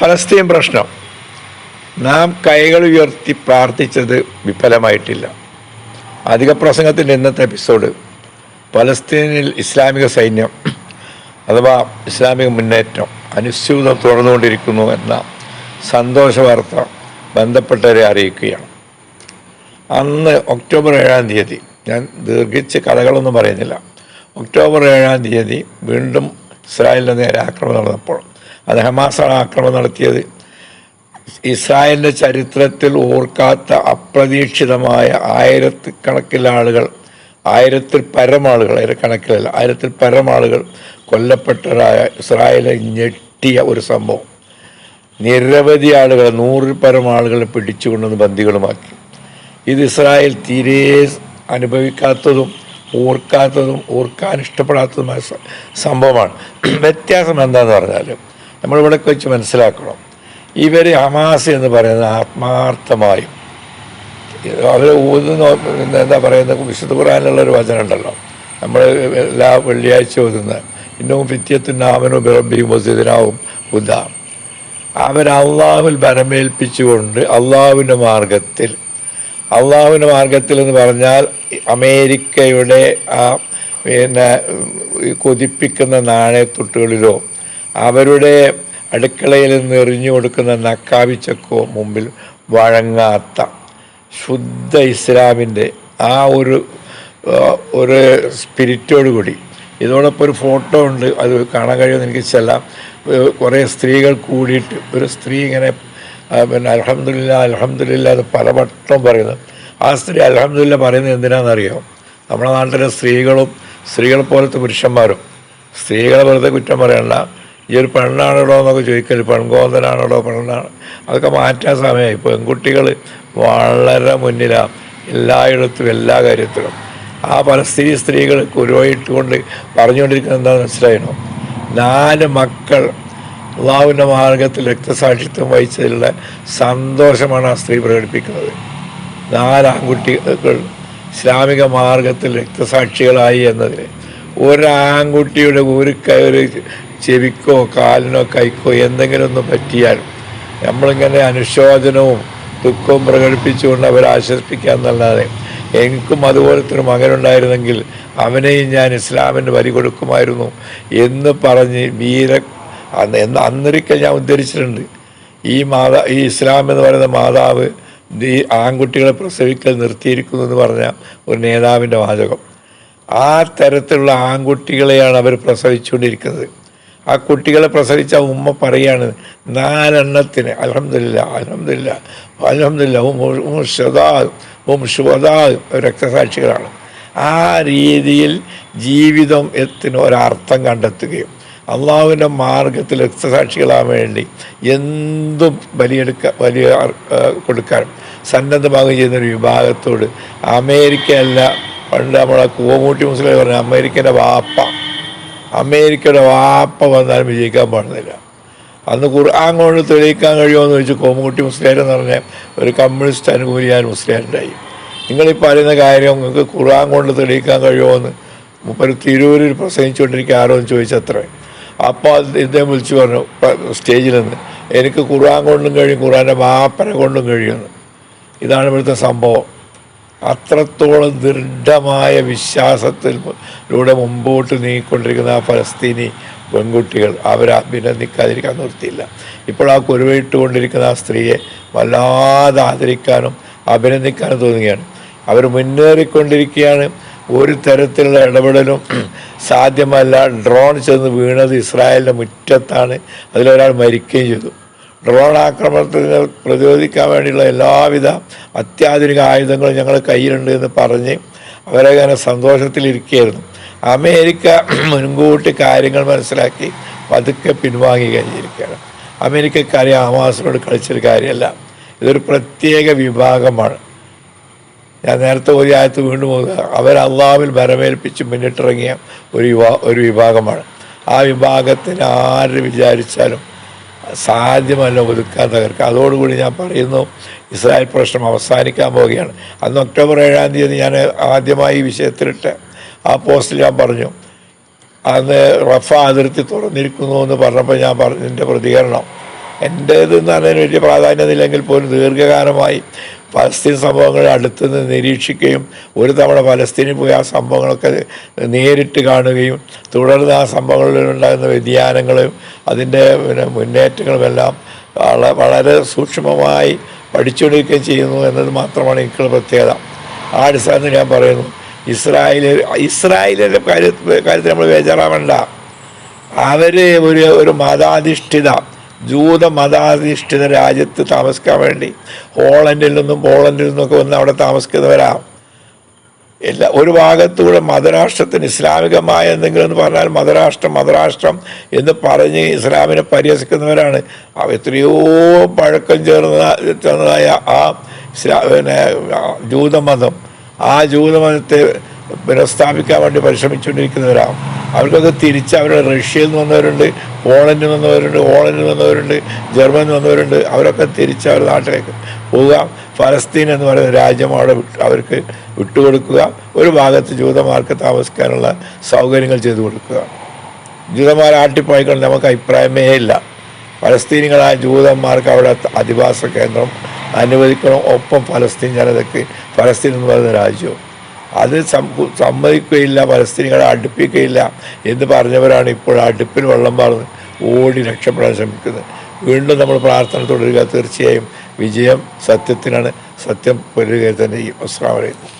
ഫലസ്തീൻ പ്രശ്നം. നാം കൈകൾ ഉയർത്തി പ്രാർത്ഥിച്ചത് വിഫലമായിട്ടില്ല. അധിക പ്രസംഗത്തിന്റെ ഇന്നത്തെ എപ്പിസോഡ് പലസ്തീനിൽ ഇസ്ലാമിക സൈന്യം അഥവാ ഇസ്ലാമിക മുന്നേറ്റം അനുസ്യൂതം തുടർന്നുകൊണ്ടിരിക്കുന്നു എന്ന സന്തോഷ വാർത്ത ബന്ധപ്പെട്ടവരെ അറിയിക്കുകയാണ്. അന്ന് ഒക്ടോബർ ഏഴാം തീയതി ഞാൻ ദീർഘിച്ച് കഥകളൊന്നും പറയുന്നില്ല. ഒക്ടോബർ ഏഴാം തീയതി വീണ്ടും ഇസ്രായേലിന്റെ നേരെ ആക്രമണം നടന്നപ്പോൾ അത് ഹമാസാണ് ആക്രമണം നടത്തിയത്. ഇസ്രായേലിന്റെ ചരിത്രത്തിൽ ഓർക്കാത്ത അപ്രതീക്ഷിതമായ ആയിരത്തി ആളുകൾ ആയിരത്തിൽ പരമാളുകൾ ആയിരക്കണക്കിലല്ല ആയിരത്തിൽ പരമാളുകൾ കൊല്ലപ്പെട്ടതായ ഇസ്രായേലെ ഞെട്ടിയ ഒരു സംഭവം. നിരവധി ആളുകൾ നൂറിൽ പരം ആളുകളെ പിടിച്ചുകൊണ്ടുവന്ന് ബന്ദികളുമാക്കി. ഇത് ഇസ്രായേൽ തീരെ അനുഭവിക്കാത്തതും ഓർക്കാത്തതും ഓർക്കാൻ ഇഷ്ടപ്പെടാത്തതുമായ സംഭവമാണ്. വ്യത്യാസം എന്താണെന്ന് പറഞ്ഞാൽ നമ്മളിവിടെ വെച്ച് മനസ്സിലാക്കണം. ഇവർ ഹമാസ് എന്ന് പറയുന്നത് ആത്മാർത്ഥമായും അവർ ഊതുന്ന എന്താ പറയുന്നത് വിശുദ്ധ ഖുറാനുള്ളൊരു ഒരു വചനം ഉണ്ടല്ലോ. നമ്മൾ എല്ലാ വെള്ളിയാഴ്ച ഓതുന്ന ഇന്നും ഫിത്യത്തിന്റെ അവനും ബിറബിയും വസിദിനാവും ഉദ അവർ അള്ളാഹുവിൽ ബലമേൽപ്പിച്ചുകൊണ്ട് അള്ളാഹുവിന്റെ മാർഗത്തിൽ അള്ളാഹുവിന്റെ മാർഗത്തിൽ എന്ന് പറഞ്ഞാൽ അമേരിക്കയുടെ ആ പിന്നെ കൊതിപ്പിക്കുന്ന നാണയത്തുട്ടുകളിലോ അവരുടെ അടുക്കളയിൽ നിന്ന് എറിഞ്ഞു കൊടുക്കുന്ന നക്കാവിച്ചക്കോ മുമ്പിൽ വഴങ്ങാത്ത ശുദ്ധ ഇസ്ലാമിന്റെ ആ ഒരു ഒരു സ്പിരിറ്റോട് കൂടി. ഇതോടൊപ്പം ഒരു ഫോട്ടോ ഉണ്ട് അത് കാണാൻ കഴിയുമെന്ന് എനിക്ക് ചെല്ലാം കുറേ സ്ത്രീകൾ കൂടിയിട്ട് ഒരു സ്ത്രീ ഇങ്ങനെ പിന്നെ അലഹമില്ല അലഹമില്ല എന്ന് പലവട്ടം പറയുന്നത് ആ സ്ത്രീ അലഹമില്ല പറയുന്നത് എന്തിനാണെന്നറിയോ? നമ്മുടെ നാട്ടിലെ സ്ത്രീകളും സ്ത്രീകളെ പോലത്തെ പുരുഷന്മാരും സ്ത്രീകളെ വെറുതെ കുറ്റം പറയണ്ട. ഈ ഒരു പെണ്ണാണല്ലോ എന്നൊക്കെ ചോദിക്കൽ പെൺകോന്തനാണല്ലോ പെണ്ണാണ് അതൊക്കെ മാറ്റാൻ സമയമായി. പെൺകുട്ടികൾ വളരെ മുന്നിലാണ് എല്ലായിടത്തും എല്ലാ കാര്യത്തിലും. ആ പലസ്തീനി സ്ത്രീകൾ കുരുവായിട്ടുകൊണ്ട് പറഞ്ഞുകൊണ്ടിരിക്കുന്നത് എന്താണെന്ന് മനസ്സിലായിരുന്നു നാല് മക്കൾ അള്ളാഹുവിന്റെ മാർഗത്തിൽ രക്തസാക്ഷിത്വം വഹിച്ചതിലുള്ള സന്തോഷമാണ് ആ സ്ത്രീ പ്രകടിപ്പിക്കുന്നത്. നാല് ആൺകുട്ടികൾ ഇസ്ലാമിക മാർഗത്തിൽ രക്തസാക്ഷികളായി എന്നതിൽ ഒരാൺകുട്ടിയുടെ ഒരു ഒരു ചെവിക്കോ കാലിനോ കൈക്കോ എന്തെങ്കിലും ഒന്ന് പറ്റിയാൽ നമ്മളിങ്ങനെ അനുശോചനവും ദുഃഖവും പ്രകടിപ്പിച്ചുകൊണ്ട് അവരെ ആശ്വസിപ്പിക്കുക എന്നല്ലാതെ എനിക്കും അതുപോലത്തെ ഒരു മകനുണ്ടായിരുന്നെങ്കിൽ അവനെയും ഞാൻ ഇസ്ലാമിന് വരി കൊടുക്കുമായിരുന്നു എന്ന് പറഞ്ഞ് വീര അന്ന് എന്ന് അന്നൊരിക്കൽ ഞാൻ ഉദ്ധരിച്ചിട്ടുണ്ട്. ഈ മാതാ ഈ ഇസ്ലാം എന്ന് പറയുന്ന മാതാവ് ഈ ആൺകുട്ടികളെ പ്രസവിക്കൽ നിർത്തിയിരിക്കുന്നു എന്ന് പറഞ്ഞ ഒരു നേതാവിന്റെ വാചകം. ആ തരത്തിലുള്ള ആൺകുട്ടികളെയാണ് അവർ പ്രസവിച്ചുകൊണ്ടിരിക്കുന്നത്. ആ കുട്ടികളെ പ്രസവിച്ച ഉമ്മ പറയാണ് നാലെണ്ണത്തിന് അലഹമില്ല അലഹമില്ല അലഹമില്ല ഉം ഷദാ ഉം രക്തസാക്ഷികളാണ്. ആ രീതിയിൽ ജീവിതം എത്തിന് ഒരർത്ഥം കണ്ടെത്തുകയും അള്ളാഹുവിന്റെ മാർഗത്തിൽ രക്തസാക്ഷികളാൻ വേണ്ടി എന്തും ബലിയെടുക്ക വലിയ കൊടുക്കാൻ സന്നദ്ധമാകുകയും ചെയ്യുന്ന ഒരു വിഭാഗത്തോട് അമേരിക്കയല്ല പണ്ട് നമ്മളെ കൂവമൂട്ടി മുസ്ലിം പറഞ്ഞ അമേരിക്കന്റെ വാപ്പ അമേരിക്കയുടെ വാപ്പ വന്നാലും വിജയിക്കാൻ പാടുന്നില്ല. അന്ന് ഖുർആൻ കൊണ്ട് തെളിയിക്കാൻ കഴിയുമോ എന്ന് കോമുകുട്ടി മുസ്ലിയാർ എന്ന് പറഞ്ഞ ഒരു കമ്മ്യൂണിസ്റ്റ് അനുകൂലിയാൻ മുസ്ലിയാരുണ്ടായി. നിങ്ങളീ പറയുന്ന കാര്യം നിങ്ങൾക്ക് ഖുർആൻ കൊണ്ട് തെളിയിക്കാൻ കഴിയുമോ എന്ന് മുപ്പര് തിരൂരിൽ പ്രസംഗിച്ചുകൊണ്ടിരിക്കുക ആരോ എന്ന് ചോദിച്ചത്രേ അപ്പോൾ ഇദ്ദേഹം വിളിച്ചു പറഞ്ഞു സ്റ്റേജിൽ നിന്ന് എനിക്ക് ഖുർആൻ കൊണ്ടും കഴിയും ഖുർആന്റെ വാപ്പനെ കൊണ്ടും കഴിയുമെന്ന്. ഇതാണ് ഇവിടുത്തെ സംഭവം. അത്രത്തോളം ദൃഢമായ വിശ്വാസത്തിലൂടെ മുമ്പോട്ട് നീങ്ങിക്കൊണ്ടിരിക്കുന്ന ആ ഫലസ്തീനി പെൺകുട്ടികൾ അവർ അഭിനന്ദിക്കാതിരിക്കാൻ നിർത്തിയില്ല. ഇപ്പോൾ ആ കുരുവിട്ടുകൊണ്ടിരിക്കുന്ന ആ സ്ത്രീയെ വല്ലാതെ ആദരിക്കാനും അഭിനന്ദിക്കാനും തോന്നുകയാണ്. അവർ മുന്നേറിക്കൊണ്ടിരിക്കുകയാണ്. ഒരു തരത്തിലുള്ള ഇടപെടലും സാധ്യമല്ല. ഡ്രോൺ ചെന്ന് വീണത് ഇസ്രായേലിന്റെ മുറ്റത്താണ്. അതിലൊരാൾ മരിക്കുകയും ചെയ്തു. ഡ്രോൺ ആക്രമണത്തിന് പ്രതിരോധിക്കാൻ വേണ്ടിയുള്ള എല്ലാവിധ അത്യാധുനിക ആയുധങ്ങളും ഞങ്ങൾ കയ്യിലുണ്ട് എന്ന് പറഞ്ഞ് അവരെ അങ്ങനെ സന്തോഷത്തിലിരിക്കുകയായിരുന്നു അമേരിക്ക മുൻകൂട്ടി കാര്യങ്ങൾ മനസ്സിലാക്കി പതുക്കെ പിൻവാങ്ങി കഴിഞ്ഞിരിക്കുകയാണ്. അമേരിക്കക്കാരെ ഹമാസിനോട് കളിച്ചൊരു കാര്യമല്ല. ഇതൊരു പ്രത്യേക വിഭാഗമാണ്. ഞാൻ നേരത്തെ ഒരു ആയത്ത് വീണ്ടും അവർ അള്ളാവിൽ വരവേൽപ്പിച്ച് മുന്നിട്ടിറങ്ങിയ ഒരു ഒരു വിഭാഗമാണ്. ആ വിഭാഗത്തിന് ആര് വിചാരിച്ചാലും സാധ്യമല്ല ഒതുക്കാൻ തകർക്കുക അതോടുകൂടി ഞാൻ പറയുന്നു ഇസ്രായേൽ പ്രശ്നം അവസാനിക്കാൻ പോവുകയാണ്. അന്ന് ഒക്ടോബർ ഏഴാം തീയതി ഞാൻ ആദ്യമായി ഈ വിഷയത്തിലിട്ട് ആ പോസ്റ്റിൽ ഞാൻ പറഞ്ഞു അന്ന് റഫ അതിർത്തി തുറന്നിരിക്കുന്നു എന്ന് പറഞ്ഞപ്പോൾ ഞാൻ പറഞ്ഞതിന്റെ പ്രതികരണം എന്റേതെന്ന് പറഞ്ഞതിന് വലിയ പ്രാധാന്യമില്ലെങ്കിൽ പോലും ദീർഘകാലമായി പലസ്തീൻ സംഭവങ്ങൾ അടുത്ത് നിന്ന് നിരീക്ഷിക്കുകയും ഒരു തവണ പലസ്തീനിൽ പോയി ആ സംഭവങ്ങളൊക്കെ നേരിട്ട് കാണുകയും തുടർന്ന് ആ സംഭവങ്ങളിൽ ഉണ്ടാകുന്ന വ്യതിയാനങ്ങളും അതിന്റെ പിന്നെ മുന്നേറ്റങ്ങളുമെല്ലാം വള- വളരെ സൂക്ഷ്മമായി പഠിച്ചെടുക്കുകയും ചെയ്യുന്നു എന്നത് മാത്രമാണ് എനിക്കുള്ള പ്രത്യേകത. ആ അടിസ്ഥാനത്തിൽ ഞാൻ പറയുന്നു ഇസ്രായേൽ ഇസ്രായേലിന്റെ കാര്യത്തിൽ കാര്യത്തിൽ നമ്മൾ വേചറാവണ്ട അവർ ഒരു ഒരു മതാധിഷ്ഠിത ജൂത മതാധിഷ്ഠിത രാജ്യത്ത് താമസിക്കാൻ വേണ്ടി ഹോളണ്ടിൽ നിന്നും പോളണ്ടിൽ നിന്നൊക്കെ വന്ന് അവിടെ താമസിക്കുന്നവരാ. എല്ലാ ഒരു ഭാഗത്തൂടെ മതരാഷ്ട്രത്തിന് ഇസ്ലാമികമായ എന്തെങ്കിലും എന്ന് പറഞ്ഞാൽ മതരാഷ്ട്രം മതരാഷ്ട്രം എന്ന് പറഞ്ഞ് ഇസ്ലാമിനെ പരിഹസിക്കുന്നവരാണ്. എത്രയോ പഴക്കം ചേർന്ന ചേർന്നതായ ആ ഇസ്ലാ പിന്നെ ജൂതമതം. ആ ജൂതമതത്തെ പുനഃസ്ഥാപിക്കാൻ വേണ്ടി പരിശ്രമിച്ചുകൊണ്ടിരിക്കുന്നവരാണ് അവർക്കൊക്കെ തിരിച്ച് അവരുടെ റഷ്യയിൽ നിന്ന് വന്നവരുണ്ട് പോളണ്ടിൽ വന്നവരുണ്ട് ഹോളണ്ടിൽ വന്നവരുണ്ട് ജർമ്മനിൽ വന്നവരുണ്ട് അവരൊക്കെ തിരിച്ച് അവരുടെ നാട്ടിലേക്ക് പോവുക. ഫലസ്തീൻ എന്ന് പറയുന്ന രാജ്യം അവിടെ അവർക്ക് വിട്ടുകൊടുക്കുക. ഒരു ഭാഗത്ത് ജൂതന്മാർക്ക് താമസിക്കാനുള്ള സൗകര്യങ്ങൾ ചെയ്തു കൊടുക്കുക. ജൂതന്മാർ ആട്ടിപ്പോയിക്കൊണ്ട് നമുക്ക് അഭിപ്രായമേ ഇല്ല. ഫലസ്തീനികളായ ജൂതന്മാർക്ക് അവിടെ അധിവാസ കേന്ദ്രം അനുവദിക്കണം. ഒപ്പം ഫലസ്തീൻ ജനതയ്ക്ക് ഫലസ്തീൻ എന്ന് പറയുന്ന രാജ്യവും അത് സമ്മതിക്കുകയില്ല പലസ്തീനികളെ അടുപ്പിക്കുകയില്ല എന്ന് പറഞ്ഞവരാണ് ഇപ്പോൾ അടുപ്പിൽ വെള്ളം പാർന്ന് ഓടി രക്ഷപ്പെടാൻ ശ്രമിക്കുന്നത്. വീണ്ടും നമ്മൾ പ്രാർത്ഥന തുടരുക. തീർച്ചയായും വിജയം സത്യത്തിനാണ്. സത്യം പുലരുക തന്നെ അസ്സാം വലൈക്കും